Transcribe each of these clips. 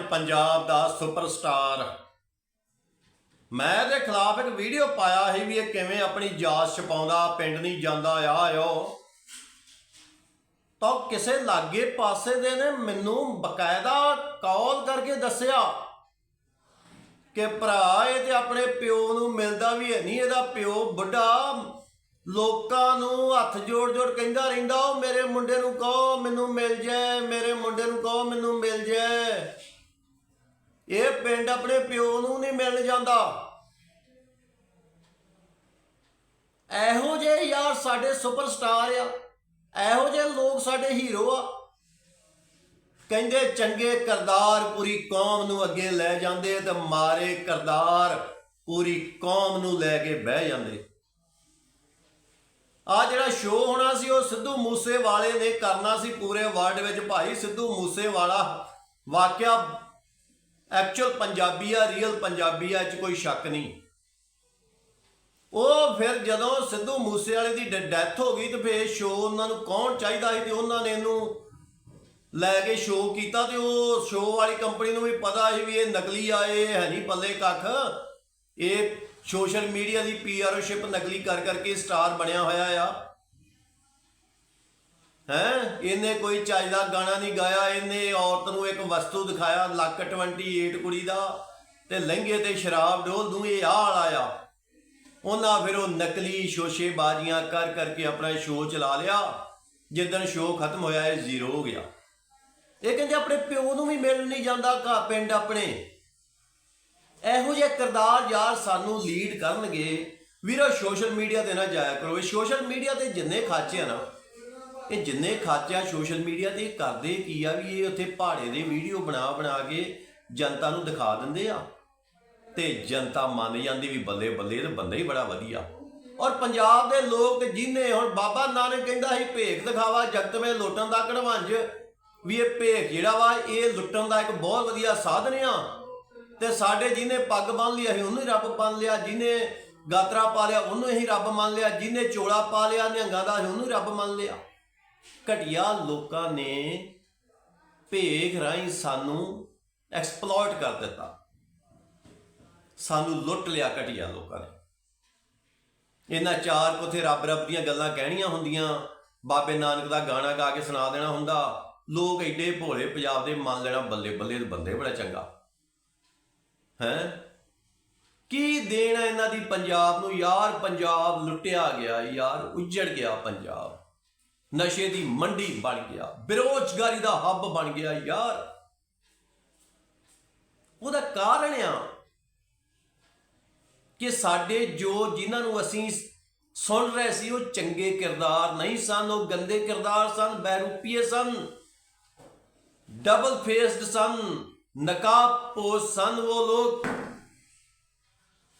ਪੰਜਾਬ ਦਾ superstar. ਮੈਂ ਇਹਦੇ ਖਿਲਾਫ ਇੱਕ ਵੀਡੀਓ ਪਾਇਆ ਸੀ ਵੀ ਇਹ ਕਿਵੇਂ ਆਪਣੀ ਜਾਤ ਛਪਾਉਂਦਾ, ਪਿੰਡ ਨਹੀਂ ਜਾਂਦਾ ਆ ਆਇਓ। ਤਾਂ ਕਿਸੇ ਲਾਗੇ ਪਾਸੇ ਦੇ ਨੇ ਮੈਨੂੰ ਬਕਾਇਦਾ ਕਾਲ ਕਰਕੇ ਦੱਸਿਆ ਕਿ ਭਰਾ, ਇਹ ਤੇ ਆਪਣੇ ਪਿਓ ਨੂੰ ਮਿਲਦਾ ਵੀ ਹੈ ਨਹੀਂ, ਇਹਦਾ ਪਿਓ ਬੁੱਢਾ ਲੋਕਾਂ ਨੂੰ ਹੱਥ ਜੋੜ ਜੋੜ ਕਹਿੰਦਾ ਰਹਿੰਦਾ, ਉਹ ਮੇਰੇ ਮੁੰਡੇ ਨੂੰ ਕਹੋ, ਮੈਨੂੰ ਮਿਲ ਜਾਏ, ਮੇਰੇ ਮੁੰਡੇ ਨੂੰ ਕਹੋ, ਮੈਨੂੰ ਮਿਲ ਜਾਏ। ਇਹ ਪਿੰਡ ਆਪਣੇ ਪਿਓ ਨੂੰ ਨਹੀਂ ਮਿਲਣ ਜਾਂਦਾ। ਇਹੋ ਜਿਹੇ ਯਾਰ ਸਾਡੇ ਸੁਪਰਸਟਾਰ ਆ। ਇਹੋ ਜਿਹੇ ਲੋਕ ਸਾਡੇ ਹੀਰੋ ਆ। ਕਹਿੰਦੇ ਚੰਗੇ ਕਰਦਾਰ ਪੂਰੀ ਕੌਮ ਨੂੰ ਅੱਗੇ ਲੈ ਜਾਂਦੇ ਤੇ ਮਾਰੇ ਕਰਦਾਰ ਪੂਰੀ ਕੌਮ ਨੂੰ ਲੈ ਕੇ ਬਹਿ ਜਾਂਦੇ। ਆ ਜਿਹੜਾ ਸ਼ੋਅ ਹੋਣਾ ਸੀ, ਉਹ ਸਿੱਧੂ ਮੂਸੇ ਵਾਲੇ ਨੇ ਕਰਨਾ ਸੀ ਪੂਰੇ ਵਰਲਡ ਵਿੱਚ। ਭਾਈ ਸਿੱਧੂ ਮੂਸੇ ਵਾਲਾ ਵਾਕਿਆ ਐਕਚੁਅਲ ਪੰਜਾਬੀ ਆ ਰੀਅਲ ਪੰਜਾਬੀ ਆ 'ਚ ਕੋਈ ਸ਼ੱਕ ਨਹੀਂ। ਉਹ ਫਿਰ ਜਦੋਂ ਸਿੱਧੂ ਮੂਸੇ ਵਾਲੇ ਦੀ ਡੈਥ ਹੋ ਗਈ ਤੇ ਫਿਰ ਸ਼ੋਅ ਉਹਨਾਂ ਨੂੰ ਕੌਣ ਚਾਹੀਦਾ ਸੀ ਤੇ ਉਹਨਾਂ ਨੇ ਇਹਨੂੰ ਲੈ ਕੇ ਸ਼ੋਅ ਕੀਤਾ ਤੇ ਉਹ ਸ਼ੋਅ ਵਾਲੀ ਕੰਪਨੀ ਨੂੰ ਵੀ ਪਤਾ ਸੀ ਵੀ ਇਹ ਨਕਲੀ ਆ, ਇਹ ਹੈ ਨਹੀਂ ਪੱਲੇ ਕੱਖ। ਇਹ ਸੋਸ਼ਲ ਮੀਡੀਆ ਦੀ ਪੀਆਰਓਸ਼ਿਪ ਨਕਲੀ ਕਰ ਕਰਕੇ ਸਟਾਰ ਬਣਿਆ ਹੋਇਆ ਆ। ਹੈ? ਇਹਨੇ ਕੋਈ ਚੱਜ ਦਾ ਗਾਣਾ ਨਹੀਂ ਗਾਇਆ, ਇਹਨੇ ਔਰਤ ਨੂੰ ਇੱਕ ਵਸਤੂ ਦਿਖਾਇਆ, ਲੱਕ 28 ਕੁੜੀ ਦਾ, ਤੇ ਲਹਿੰਗੇ ਤੇ ਸ਼ਰਾਬ ਡੋਲ ਦੂੰ ਇਹ ਆਹ ਵਾਲਾ ਉਹਨਾਂ ਫਿਰ ਉਹ ਨਕਲੀ ਸ਼ੋਸ਼ੇ ਬਾਜ਼ੀਆਂ ਕਰ ਕਰਕੇ ਆਪਣਾ ਸ਼ੋਅ ਚਲਾ ਲਿਆ। ਜਿੱਦਣ ਸ਼ੋਅ ਖਤਮ ਹੋਇਆ, ਇਹ ਜ਼ੀਰੋ ਹੋ ਗਿਆ। ਇਹ ਕਹਿੰਦੇ ਆਪਣੇ ਪਿਓ ਨੂੰ ਵੀ ਮਿਲ ਨਹੀਂ ਜਾਂਦਾ ਘਾ ਪਿੰਡ ਆਪਣੇ। ਇਹੋ ਜਿਹੇ ਕਿਰਦਾਰ ਯਾਰ ਸਾਨੂੰ ਲੀਡ ਕਰਨਗੇ। ਵੀਰੋ ਸੋਸ਼ਲ ਮੀਡੀਆ ਤੇ ਨਾ ਜਾਇਆ ਕਰੋ। ਇਹ ਸੋਸ਼ਲ ਮੀਡੀਆ ਤੇ ਜਿੰਨੇ ਖਾਚੇ ਆ ਨਾ ਇਹ ਜਿੰਨੇ ਖਾਚੇ ਸੋਸ਼ਲ ਮੀਡੀਆ ਤੇ ਕਰਦੇ, ਕੀ ਆ ਵੀ ਇਹ ਉੱਥੇ ਪਹਾੜੇ ਦੇ ਵੀਡੀਓ ਬਣਾ ਬਣਾ ਕੇ ਜਨਤਾ ਨੂੰ ਦਿਖਾ ਦਿੰਦੇ ਆ। ਤੇ ਜਨਤਾ ਮੰਨ ਜਾਂਦੀ ਵੀ ਬੱਲੇ ਬੱਲੇ ਇਹ ਤਾਂ ਬੰਦਾ ਹੀ ਬੜਾ ਵਧੀਆ। ਔਰ ਪੰਜਾਬ ਦੇ ਲੋਕ ਜਿਨੇ ਹੁਣ ਬਾਬਾ ਨਾਨਕ ਕਹਿੰਦਾ ਸੀ, ਭੇਖ ਦਿਖਾਵਾ ਜਗਤ ਵਿੱਚ ਲੋਟਣ ਦਾ ਕੜਵੰਜ। ਵੀ ਇਹ ਭੇਖ ਜਿਹੜਾ ਵਾ, ਇਹ ਲੁੱਟਣ ਦਾ ਇੱਕ ਬਹੁਤ ਵਧੀਆ ਸਾਧਨ ਆ। ਤੇ ਸਾਡੇ ਜਿਹਨੇ ਪੱਗ ਬੰਨ ਲਈ ਅਸੀਂ ਉਹਨੂੰ ਹੀ ਰੱਬ ਮੰਨ ਲਿਆ ਜਿਹਨੇ ਗਾਤਰਾ ਪਾ ਲਿਆ ਉਹਨੂੰ ਹੀ ਰੱਬ ਮੰਨ ਲਿਆ ਜਿਹਨੇ ਚੋਲਾ ਪਾ ਲਿਆ, ਨਿਹੰਗਾਂ ਦਾ ਅਸੀਂ ਉਹਨੂੰ ਹੀ ਰੱਬ ਮੰਨ ਲਿਆ। ਘਟਿਆ ਲੋਕਾਂ ਨੇ ਭੇਖ ਰਾਹੀਂ ਸਾਨੂੰ ਐਕਸਪਲੋਇਟ ਕਰ ਦਿੱਤਾ। ਸਾਨੂੰ ਲੁੱਟ ਲਿਆ ਘਟਿਆ ਲੋਕਾਂ ਨੇ। ਇਹਨਾਂ ਚਾਰ ਕੋਥੇ ਰੱਬ ਰੱਬ ਦੀਆਂ ਗੱਲਾਂ ਕਹਿਣੀਆਂ ਹੁੰਦੀਆਂ। ਬਾਬੇ ਨਾਨਕ ਦਾ ਗਾਣਾ ਗਾ ਕੇ ਸੁਣਾ ਦੇਣਾ ਹੁੰਦਾ। ਲੋਕ ਐਡੇ ਭੋਲੇ ਪੰਜਾਬ ਦੇ ਮੰਨ ਲੈਣਾ ਬੱਲੇ ਬੱਲੇ ਦੇ ਬੰਦੇ ਬੜਾ ਚੰਗਾ। ਹੈ? ਕੀ ਦੇਣਾ ਇਹਨਾਂ ਦੀ ਪੰਜਾਬ ਨੂੰ? ਯਾਰ ਪੰਜਾਬ ਲੁੱਟਿਆ ਗਿਆ, ਯਾਰ ਉੱਜੜ ਗਿਆ ਪੰਜਾਬ। ਨਸ਼ੇ ਦੀ ਮੰਡੀ ਬਣ ਗਿਆ, ਬੇਰੋਜ਼ਗਾਰੀ ਦਾ ਹੱਬ ਬਣ ਗਿਆ ਯਾਰ। ਉਹਦਾ ਕਾਰਨ ਆ ਕਿ ਸਾਡੇ ਜੋ ਜਿਨ੍ਹਾਂ ਨੂੰ ਅਸੀਂ ਸੁਣ ਰਹੇ ਸੀ, ਉਹ ਚੰਗੇ ਕਿਰਦਾਰ ਨਹੀਂ ਸਨ, ਉਹ ਗੰਦੇ ਕਿਰਦਾਰ ਸਨ, ਬੈਰੂਪੀਏ ਸਨ ਡਬਲ ਫੇਸਡ ਸਨ, ਨਕਾਬਪੋਸ਼ ਸਨ ਉਹ ਲੋਕ।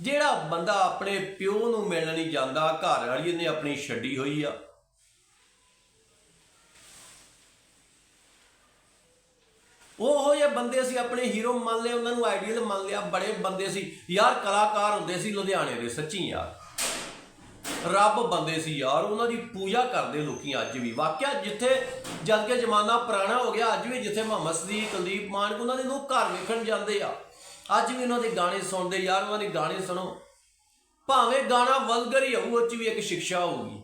ਜਿਹੜਾ ਬੰਦਾ ਆਪਣੇ ਪਿਓ ਨੂੰ ਮਿਲਣ ਨਹੀਂ ਜਾਂਦਾ, ਘਰ ਵਾਲੀ ਨੇ ਆਪਣੀ ਛੱਡੀ ਹੋਈ ਆ। ਉਹ ਹੋ ਜਿਹੇ ਬੰਦੇ ਸੀ, ਆਪਣੇ ਹੀਰੋ ਮੰਨ ਲਏ ਉਹਨਾਂ ਨੂੰ ਆਈਡੀਅਲ ਮੰਨ ਲਿਆ, ਬੜੇ ਬੰਦੇ ਸੀ। ਯਾਰ ਕਲਾਕਾਰ ਹੁੰਦੇ ਸੀ ਲੁਧਿਆਣੇ ਦੇ, ਸੱਚੀ ਯਾਰ। ਰੱਬ ਬੰਦੇ ਸੀ ਯਾਰ, ਉਹਨਾਂ ਦੀ ਪੂਜਾ ਕਰਦੇ ਲੋਕੀ ਅੱਜ ਵੀ। ਵਾਕਿਆ ਜਿੱਥੇ ਜਦ ਕਿ ਜ਼ਮਾਨਾ ਪੁਰਾਣਾ ਹੋ ਗਿਆ, ਅੱਜ ਵੀ ਜਿੱਥੇ ਮੁਹੰਮਦ ਸਦੀਕ, ਕੁਲਦੀਪ ਮਾਨਕ, ਉਹਨਾਂ ਦੇ ਲੋਕ ਘਰ ਵੇਖਣ ਜਾਂਦੇ ਆ। ਅੱਜ ਵੀ ਉਹਨਾਂ ਦੇ ਗਾਣੇ ਸੁਣਦੇ, ਯਾਰ ਉਹਨਾਂ ਦੇ ਗਾਣੇ ਸੁਣੋ। ਭਾਵੇਂ ਗਾਣਾ ਵਲਗਰ ਹੀ ਹੋਊ, ਉਹ ਚ ਵੀ ਇੱਕ ਸਿੱਖਿਆ ਹੋਊਗੀ।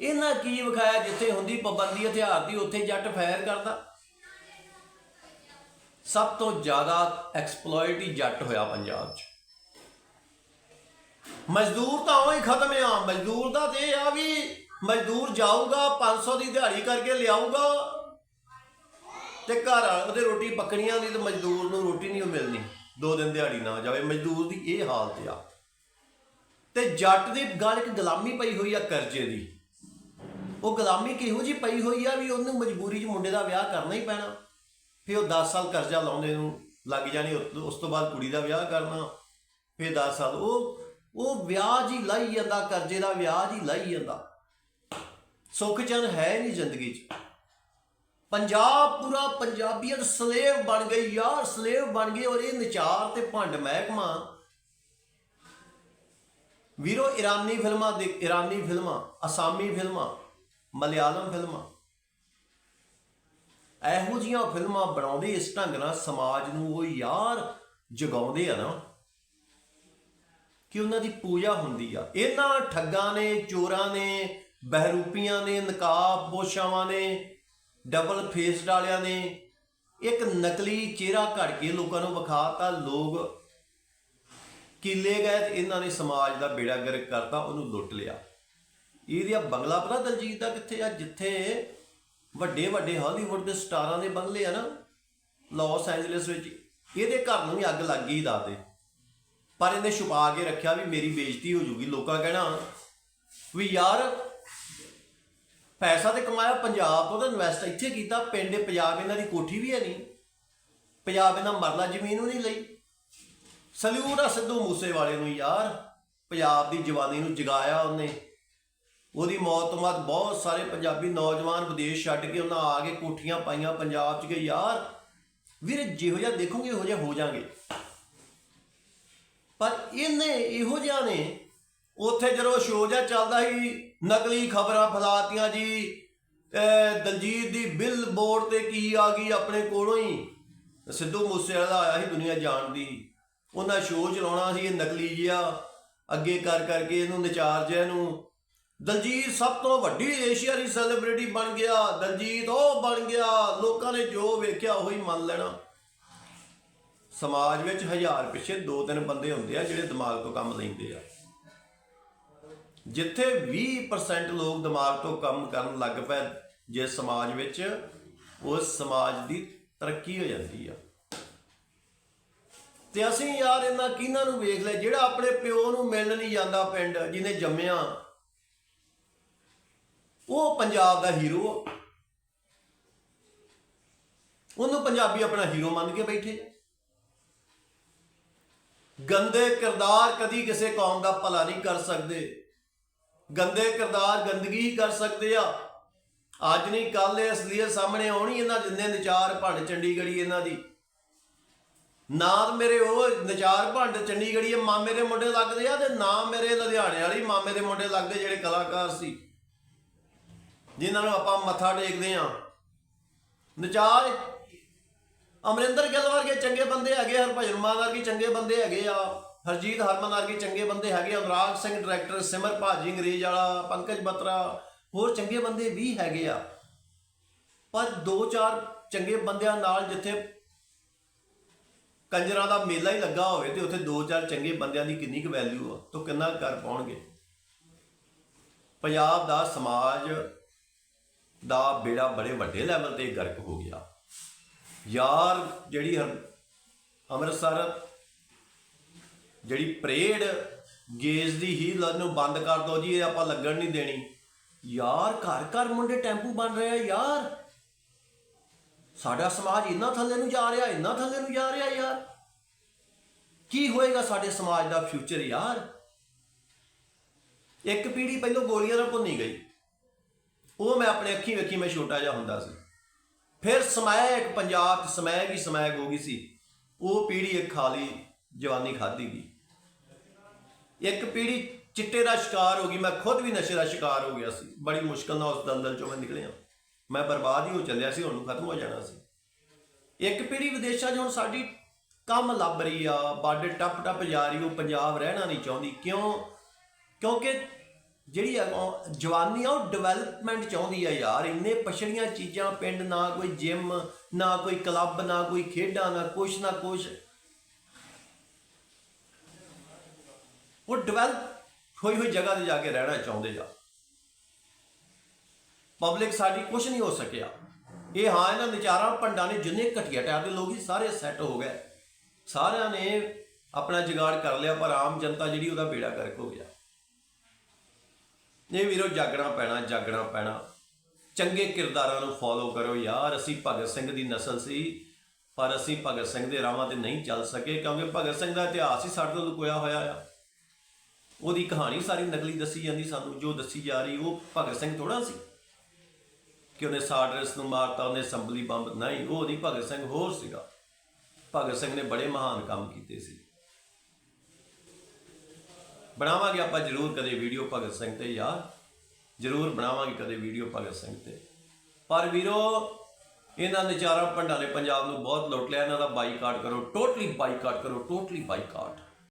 ਇਹਨਾਂ ਕੀ ਵਿਖਾਇਆ ਜਿੱਥੇ ਹੁੰਦੀ ਪਾਬੰਦੀ, ਹਥਿਆਰ ਦੀ, ਉੱਥੇ ਜੱਟ ਫਾਇਰ ਕਰਦਾ। ਸਭ ਤੋਂ ਜ਼ਿਆਦਾ ਐਕਸਪਲੋਇਟ ਹੀ ਜੱਟ ਹੋਇਆ ਪੰਜਾਬ 'ਚ। ਮਜ਼ਦੂਰ ਤਾਂ ਉਹ ਹੀ ਖਤਮ ਆ। ਮਜ਼ਦੂਰ ਦਾ ਤੇ ਇਹ ਆ ਵੀ ਮਜ਼ਦੂਰ ਜਾਊਗਾ 500 ਦੀ ਦਿਹਾੜੀ ਕਰਕੇ ਲਿਆਊਗਾ ਤੇ ਘਰ ਉਹਦੇ ਰੋਟੀ ਪੱਕਣੀਆਂ ਦੀ ਤੇ ਮਜ਼ਦੂਰ ਨੂੰ ਰੋਟੀ ਨਹੀਂ ਮਿਲਣੀ। ਦੋ ਦਿਨ ਦਿਹਾੜੀ ਨਾ ਜਾਵੇ। ਮਜ਼ਦੂਰ ਦੀ ਇਹ ਹਾਲਤ ਆ। ਤੇ ਜੱਟ ਦੀ ਗੱਲ ਇੱਕ ਗੁਲਾਮੀ ਪਈ ਹੋਈ ਆ ਕਰਜ਼ੇ ਦੀ। ਉਹ ਗੁਲਾਮੀ ਕਿਹੋ ਜੀ ਪਈ ਹੋਈ ਆ ਵੀ ਉਹਨੂੰ ਮਜਬੂਰੀ 'ਚ ਮੁੰਡੇ ਦਾ ਵਿਆਹ ਕਰਨਾ ਹੀ ਪੈਣਾ। ਫਿਰ ਉਹ 10 ਸਾਲ ਕਰਜ਼ਾ ਲਾਉਂਦੇ ਨੂੰ ਲੱਗ ਜਾਣੀ ਉਸ- ਤੋਂ ਬਾਅਦ ਕੁੜੀ ਦਾ ਵਿਆਹ ਕਰਨਾ, ਫਿਰ 10 ਸਾਲ, ਉਹ ਉਹ ਵਿਆਜ ਹੀ ਲਾਈ ਜਾਂਦਾ, ਕਰਜ਼ੇ ਦਾ ਵਿਆਜ ਹੀ ਲਾਈ ਜਾਂਦਾ। ਸੁੱਖ ਚੈਨ ਹੈ ਨਹੀਂ ਜ਼ਿੰਦਗੀ 'ਚ। ਪੰਜਾਬ ਪੂਰਾ ਪੰਜਾਬੀਅਤ ਸਲੇਵ ਬਣ ਗਈ, ਯਾਰ ਸਲੇਵ ਬਣ ਗਈ ਔਰ ਇਹ ਨਚਾਰ ਤੇ ਭੰਡ ਮਹਿਕਮਾ। ਵੀਰੋ, ਇਰਾਨੀ ਫਿਲਮਾਂ ਦੇ ਇਰਾਨੀ ਫਿਲਮਾਂ, ਅਸਾਮੀ ਫਿਲਮਾਂ, ਮਲਿਆਲਮ ਫਿਲਮਾਂ। ਇਹੋ ਜੀਆਂ ਫਿਲਮਾਂ ਬਣਾਉਂਦੇ, ਇਸ ਢੰਗ ਨਾਲ ਸਮਾਜ ਨੂੰ ਉਹ ਯਾਰ ਜਗਾਉਂਦੇ ਆ ਨਾ, ਕਿ ਉਹਨਾਂ ਦੀ ਪੂਜਾ ਹੁੰਦੀ ਆ। ਇਹਨਾਂ ਠੱਗਾਂ ਨੇ, ਚੋਰਾਂ ਨੇ, ਬਹਿਰੂਪੀਆਂ ਨੇ, ਨਕਾਬ ਪੋਸ਼ਾਵਾਂ ਨੇ ਡਬਲ ਫੇਸ ਵਾਲਿਆਂ ਨੇ, ਇੱਕ ਨਕਲੀ ਚਿਹਰਾ ਘੜ ਕੇ ਲੋਕਾਂ ਨੂੰ ਵਿਖਾਤਾ, ਲੋਕ ਕਿਲੇ ਗਏ ਤੇ ਇਹਨਾਂ ਨੇ ਸਮਾਜ ਦਾ ਬੇੜਾ ਗਰਕ ਕਰਤਾ, ਉਹਨੂੰ ਲੁੱਟ ਲਿਆ। ਇਹਦਾ ਬੰਗਲਾ ਪਤਾ ਦਲਜੀਤ ਦਾ ਕਿੱਥੇ ਆ, ਜਿੱਥੇ ਵੱਡੇ ਵੱਡੇ ਹਾਲੀਵੁੱਡ ਦੇ ਸਟਾਰਾਂ ਦੇ ਬੰਗਲੇ ਆ ਨਾ, ਲਾਸ ਐਂਜਲਸ ਵਿੱਚ, ਇਹਦੇ ਘਰ ਨੂੰ ਵੀ ਅੱਗ ਲੱਗ ਗਈ ਦੱਸਦੇ ਪਰ ਇਹਨੇ ਛੁਪਾ ਕੇ ਰੱਖਿਆ ਵੀ ਮੇਰੀ ਬੇਇੱਜ਼ਤੀ ਹੋ ਜੂਗੀ, ਲੋਕਾਂ ਕਹਿਣਾ। ਵੀ ਯਾਰ, ਪੈਸਾ ਤੇ ਕਮਾਇਆ ਪੰਜਾਬ ਤੋਂ ਤਾਂ ਇਨਵੈਸਟ ਇੱਥੇ ਕੀਤਾ, ਪਿੰਡ ਪੰਜਾਬ ਇਹਨਾਂ ਦੀ ਕੋਠੀ ਵੀ ਹੈ ਨਹੀਂ। ਪੰਜਾਬ ਇਹਨਾਂ ਮਰਲਾ ਜ਼ਮੀਨ ਵੀ ਨਹੀਂ ਲਈ। ਸਲੂਟ ਆ ਸਿੱਧੂ ਮੂਸੇ ਵਾਲੇ ਨੂੰ ਯਾਰ, ਪੰਜਾਬ ਦੀ ਜਵਾਨੀ ਨੂੰ ਜਗਾਇਆ ਉਹਨੇ। ਉਹਦੀ ਮੌਤ ਤੋਂ ਬਾਅਦ ਬਹੁਤ ਸਾਰੇ ਪੰਜਾਬੀ ਨੌਜਵਾਨ ਵਿਦੇਸ਼ ਛੱਡ ਕੇ ਉਹਨਾਂ ਆ ਕੇ ਕੋਠੀਆਂ ਪਾਈਆਂ ਪੰਜਾਬ 'ਚ ਕਿ ਯਾਰ ਵੀਰ ਜਿਹੋ ਜਿਹਾ ਦੇਖੋਗੇ ਇਹੋ ਜਿਹਾ ਹੋ ਜਾਾਂਗੇ। ਪਰ ਇਹਨੇ ਇਹੋ ਜਿਹਾ ਨੇ, ਉੱਥੇ ਜਦੋਂ ਸ਼ੋਅ ਜਿਹਾ ਚੱਲਦਾ ਸੀ, ਨਕਲੀ ਖਬਰਾਂ ਫੈਲਾਤੀਆਂ ਜੀ ਅਹ ਦਲਜੀਤ ਦੀ ਬਿੱਲ ਬੋਰਡ ਤੇ ਕੀ ਆ ਗਈ ਆਪਣੇ ਕੋਲੋਂ ਹੀ। ਸਿੱਧੂ ਮੂਸੇਵਾਲਾ ਆਇਆ ਸੀ ਦੁਨੀਆ ਜਾਣਦੀ। ਉਹਨਾਂ ਸ਼ੋਅ ਚਲਾਉਣਾ ਸੀ, ਇਹ ਨਕਲੀ ਜਿਹਾ, ਅੱਗੇ ਕਰ ਕਰਕੇ ਇਹਨੂੰ ਨਚਾਰ ਜਿਹਾ ਇਹਨੂੰ। ਦਲਜੀਤ ਸਭ ਤੋਂ ਵੱਡੀ ਏਸ਼ੀਆਈ ਸੈਲੀਬ੍ਰਿਟੀ ਬਣ ਗਿਆ। ਦਲਜੀਤ ਉਹ ਬਣ ਗਿਆ, ਲੋਕਾਂ ਨੇ ਜੋ ਵੇਖਿਆ ਉਹੀ ਮੰਨ ਲੈਣਾ। ਸਮਾਜ ਵਿੱਚ ਹਜ਼ਾਰ ਪਿੱਛੇ ਦੋ ਤਿੰਨ ਬੰਦੇ ਹੁੰਦੇ ਆ ਜਿਹੜੇ ਦਿਮਾਗ ਤੋਂ ਕੰਮ ਲੈਂਦੇ ਆ। ਜਿੱਥੇ 20% ਲੋਕ ਦਿਮਾਗ ਤੋਂ ਕੰਮ ਕਰਨ ਲੱਗ ਪਏ ਜੇ ਸਮਾਜ ਵਿੱਚ, ਉਸ ਸਮਾਜ ਦੀ ਤਰੱਕੀ ਹੋ ਜਾਂਦੀ ਆ। ਤੇ ਅਸੀਂ ਯਾਰ ਇਹਨਾਂ ਕਿਹਨਾਂ ਨੂੰ ਵੇਖ ਲੈ ਜਿਹੜਾ ਆਪਣੇ ਪਿਓ ਨੂੰ ਮਿਲਣ ਨਹੀਂ ਜਾਂਦਾ ਪਿੰਡ, ਜਿਹਨੇ ਜੰਮਿਆ ਉਹ ਪੰਜਾਬ ਦਾ ਹੀਰੋ ਆ। ਉਹਨੂੰ ਪੰਜਾਬੀ ਆਪਣਾ ਹੀਰੋ ਮੰਨ ਕੇ ਬੈਠੇ ਆ। ਗੰਦੇ ਕਿਰਦਾਰ ਕਦੀ ਕਿਸੇ ਕੌਮ ਦਾ ਭਲਾ ਨਹੀਂ ਕਰ ਸਕਦੇ। ਗੰਦੇ ਕਿਰਦਾਰ ਗੰਦਗੀ ਹੀ ਕਰ ਸਕਦੇ ਆ। ਅੱਜ ਨਹੀਂ ਕੱਲ ਇਹ ਅਸਲੀਅਤ ਸਾਹਮਣੇ ਆਉਣੀ ਇਹਨਾਂ ਜਿੰਨੇ ਨਚਾਰ ਭੰਡ ਚੰਡੀਗੜ੍ਹੀ ਇਹਨਾਂ ਦੀ। ਨਾ ਮੇਰੇ ਉਹ ਨਚਾਰ ਭੰਡ ਚੰਡੀਗੜ੍ਹੀ ਮਾਮੇ ਦੇ ਮੁੰਡੇ ਲੱਗਦੇ ਆ ਤੇ ਨਾ ਮੇਰੇ ਲੁਧਿਆਣੇ ਵਾਲੀ ਮਾਮੇ ਦੇ ਮੁੰਡੇ ਲੱਗਦੇ ਜਿਹੜੇ ਕਲਾਕਾਰ ਸੀ। ਜਿਨ੍ਹਾਂ ਨੂੰ ਆਪਾਂ ਮੱਥਾ ਟੇਕਦੇ ਆ ਨਚਾਜ਼ ਅਮਰਿੰਦਰ ਗਿੱਲ ਵਰਗੇ ਚੰਗੇ ਬੰਦੇ ਹੈਗੇ ਹਰਭਜਨ ਮਾਨ ਵਰਗੇ ਚੰਗੇ ਬੰਦੇ ਹੈਗੇ ਆ, ਹਰਜੀਤ ਹਰਮਨ ਵਰਗੇ ਚੰਗੇ ਬੰਦੇ ਹੈਗੇ ਆ, ਅਨੁਰਾਗ ਸਿੰਘ, ਡਾਇਰੈਕਟਰ ਸਿਮਰ ਭਾਜੀ ਅੰਗਰੇਜ਼ ਵਾਲਾ, ਪੰਕਜ ਬਤਰਾ, ਹੋਰ ਚੰਗੇ ਬੰਦੇ ਵੀ ਹੈਗੇ ਆ। ਪਰ ਦੋ ਚਾਰ ਚੰਗੇ ਬੰਦਿਆਂ ਨਾਲ ਜਿੱਥੇ ਕੰਜਰਾਂ ਦਾ ਮੇਲਾ ਹੀ ਲੱਗਾ ਹੋਵੇ ਤੇ ਉੱਥੇ ਦੋ ਚਾਰ ਚੰਗੇ ਬੰਦਿਆਂ ਦੀ ਕਿੰਨੀ ਕੁ ਵੈਲਿਊ ਆ, ਤੋਂ ਕਿੰਨਾ ਕਰ ਪਾਉਣਗੇ। ਪੰਜਾਬ ਦਾ ਸਮਾਜ ਦਾ ਬੇੜਾ ਬੜੇ ਵੱਡੇ ਲੈਵਲ ਤੇ ਗਰਕ ਹੋ ਗਿਆ। ਯਾਰ, ਜਿਹੜੀ ਅੰਮ੍ਰਿਤਸਰ, ਜਿਹੜੀ ਪਰੇਡ ਗੇਜ ਦੀ ਹੀ ਨੂੰ ਬੰਦ ਕਰ ਦੋ ਜੀ, ਇਹ ਆਪਾਂ ਲੱਗਣ ਨਹੀਂ ਦੇਣੀ। ਯਾਰ, ਘਰ ਘਰ ਮੁੰਡੇ ਟੈਂਪੂ ਬਣ ਰਹੇ ਆ ਯਾਰ। ਸਾਡਾ ਸਮਾਜ ਇੰਨਾ ਥੱਲੇ ਨੂੰ ਜਾ ਰਿਹਾ, ਇੰਨਾ ਥੱਲੇ ਨੂੰ ਜਾ ਰਿਹਾ ਯਾਰ। ਕੀ ਹੋਏਗਾ ਸਾਡੇ ਸਮਾਜ ਦਾ ਫਿਊਚਰ ਯਾਰ? ਇੱਕ ਪੀੜ੍ਹੀ ਪਹਿਲਾਂ ਗੋਲੀਆਂ ਨਾਲ ਭੁੰਨੀ ਗਈ। ਉਹ ਮੈਂ ਆਪਣੇ ਅੱਖੀਂ ਵੇਖੀ ਮੈਂ ਛੋਟਾ ਜਿਹਾ ਹੁੰਦਾ ਸੀ। ਫਿਰ ਸਮੈਕ ਪੰਜਾਬ 'ਚ ਸਮੈਕ ਹੀ ਸਮੈਕ ਹੋ ਗਈ ਸੀ। ਉਹ ਪੀੜ੍ਹੀ ਇੱਕ ਖਾਲੀ ਜਵਾਨੀ ਖਾਧੀ ਗਈ ਇੱਕ ਪੀੜ੍ਹੀ ਚਿੱਟੇ ਦਾ ਸ਼ਿਕਾਰ ਹੋ ਗਈ, ਮੈਂ ਖੁਦ ਵੀ ਨਸ਼ੇ ਦਾ ਸ਼ਿਕਾਰ ਹੋ ਗਿਆ ਸੀ। ਬੜੀ ਮੁਸ਼ਕਲ ਨਾਲ ਉਸ ਦਲਦਲ ਚੋਂ ਮੈਂ ਨਿਕਲਿਆ। ਮੈਂ ਬਰਬਾਦ ਹੀ ਹੋ ਚੱਲਿਆ ਸੀ, ਹੁਣ ਖਤਮ ਹੋ ਜਾਣਾ ਸੀ। ਇੱਕ ਪੀੜ੍ਹੀ ਵਿਦੇਸ਼ਾਂ 'ਚ ਹੁਣ ਸਾਡੀ ਕੰਮ ਲੱਭ ਰਹੀ ਆ ਬਾਰਡਰ ਟੱਪ ਟੱਪ ਜਾ ਰਹੀ, ਉਹ ਪੰਜਾਬ ਰਹਿਣਾ ਨਹੀਂ ਚਾਹੁੰਦੀ। ਕਿਉਂ? ਕਿਉਂਕਿ ਜਿਹੜੀ ਆ ਜਵਾਨੀ ਆ, ਉਹ ਡਿਵੈਲਪਮੈਂਟ ਚਾਹੁੰਦੀ ਆ ਯਾਰ। ਇੰਨੇ ਪਛੜੀਆਂ ਚੀਜ਼ਾਂ, ਪਿੰਡ ਨਾ ਕੋਈ ਜਿਮ ਨਾ ਕੋਈ ਕਲੱਬ ਨਾ ਕੋਈ ਖੇਡਾਂ, ਨਾ ਕੁਛ ਨਾ ਕੁਛ। ਉਹ ਡਿਵੈਲਪ ਹੋਈ ਹੋਈ ਜਗ੍ਹਾ ਤੇ ਜਾ ਕੇ ਰਹਿਣਾ ਚਾਹੁੰਦੇ ਆ। ਪਬਲਿਕ ਸਾਡੀ ਕੁਛ ਨਹੀਂ ਹੋ ਸਕਿਆ। ਇਹ ਹਾਂ, ਇਹਨਾਂ ਵਿਚਾਰਾਂ ਭੰਡਾਂ ਨੇ ਜਿੰਨੇ ਘਟੀਆ ਟਾਈਪ ਦੇ ਲੋਕ ਸੀ ਸਾਰੇ ਸੈੱਟ ਹੋ ਗਏ। ਸਾਰਿਆਂ ਨੇ ਆਪਣਾ ਜਗਾੜ ਕਰ ਲਿਆ, ਪਰ ਆਮ ਜਨਤਾ ਜਿਹੜੀ ਉਹਦਾ ਬੇੜਾ ਗਰਕ ਹੋ ਗਿਆ। ਇਹ ਵੀਰੋ, ਜਾਗਣਾ ਪੈਣਾ ਜਾਗਣਾ ਪੈਣਾ। ਚੰਗੇ ਕਿਰਦਾਰਾਂ ਨੂੰ ਫੋਲੋ ਕਰੋ ਯਾਰ। ਅਸੀਂ ਭਗਤ ਸਿੰਘ ਦੀ ਨਸਲ ਸੀ, ਪਰ ਅਸੀਂ ਭਗਤ ਸਿੰਘ ਦੇ ਰਾਹਾਂ ਤੇ ਨਹੀਂ ਚੱਲ ਸਕੇ, ਕਿਉਂਕਿ ਭਗਤ ਸਿੰਘ ਦਾ ਇਤਿਹਾਸ ਹੀ ਸਾਡੇ ਤੋਂ ਲੁਕੋਇਆ ਹੋਇਆ ਆ। ਉਹਦੀ ਕਹਾਣੀ ਸਾਰੀ ਨਕਲੀ ਦੱਸੀ ਜਾਂਦੀ ਸਾਨੂੰ, ਜੋ ਦੱਸੀ ਜਾ ਰਹੀ, ਉਹ ਭਗਤ ਸਿੰਘ ਥੋੜਾ ਸੀ। ਕਿ ਉਹਨੇ ਸਾਡਰਸ ਨੂੰ ਮਾਰਤਾ, ਉਹਨੇ ਸੰਭਲੀ ਬੰਬ, ਨਹੀਂ, ਉਹ ਨਹੀਂ ਭਗਤ ਸਿੰਘ ਹੋਰ ਸੀਗਾ। ਭਗਤ ਸਿੰਘ ਨੇ ਬੜੇ ਮਹਾਨ ਕੰਮ ਕੀਤੇ ਸੀ। ਬਣਾਵਾਂਗੇ ਆਪਾਂ ਜ਼ਰੂਰ ਕਦੇ ਵੀਡੀਓ ਭਗਤ ਸਿੰਘ ਤੇ ਯਾਰ ਜ਼ਰੂਰ ਬਣਾਵਾਂਗੇ ਕਦੇ ਵੀਡੀਓ ਭਗਤ ਸਿੰਘ ਤੇ। ਪਰ ਵੀਰੋ, ਇਹਨਾਂ ਨਚਾਰਾ ਭੰਡਾਂ ਨੇ ਪੰਜਾਬ ਨੂੰ ਬਹੁਤ ਲੁੱਟ ਲਿਆ, ਇਹਨਾਂ ਦਾ ਬਾਈਕਾਟ ਕਰੋ ਟੋਟਲੀ ਬਾਈਕਾਟ ਕਰੋ ਟੋਟਲੀ ਬਾਈਕਾਟ।